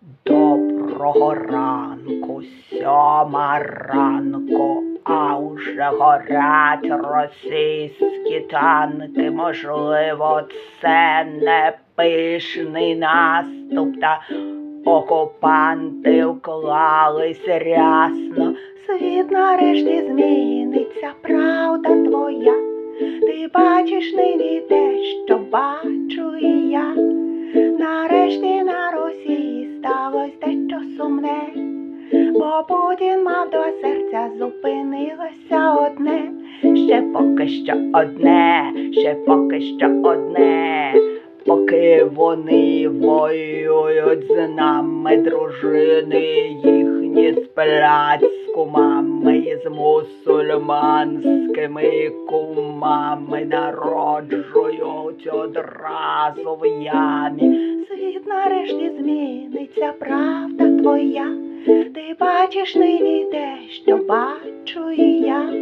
Доброго ранку, сьома ранку, а уже горять російські танки. Можливо, це не пишний наступ, та окупанти вклались рясно. Світ нарешті зміниться, правда твоя. Ти бачиш нині те, що бо Путін мав два серця, зупинилося одне, ще поки що одне, ще поки що одне, поки вони воюють з нами, дружини їхні сплять з кумами і з мусульманськими кумами народжують одразу в ямі. Світ нарешті зміниться, правда твоя. Ти бачиш нині те, що бачу і я.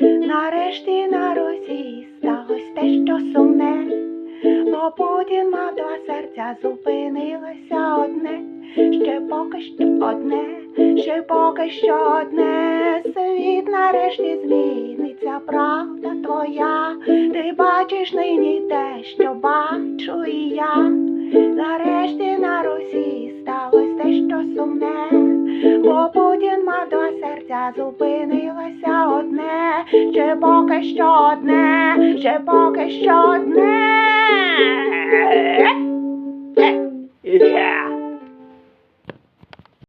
Нарешті на Росії сталося те, що сумне. Бо Путін мав два серця, зупинилося одне, ще поки що одне, ще поки що одне, світ нарешті зміниться, правда твоя. Ти бачиш нині те, що бачу і сумне, бо Путін мав два серця, зупинилося одне, ще поки що одне, ще поки що одне. Yeah.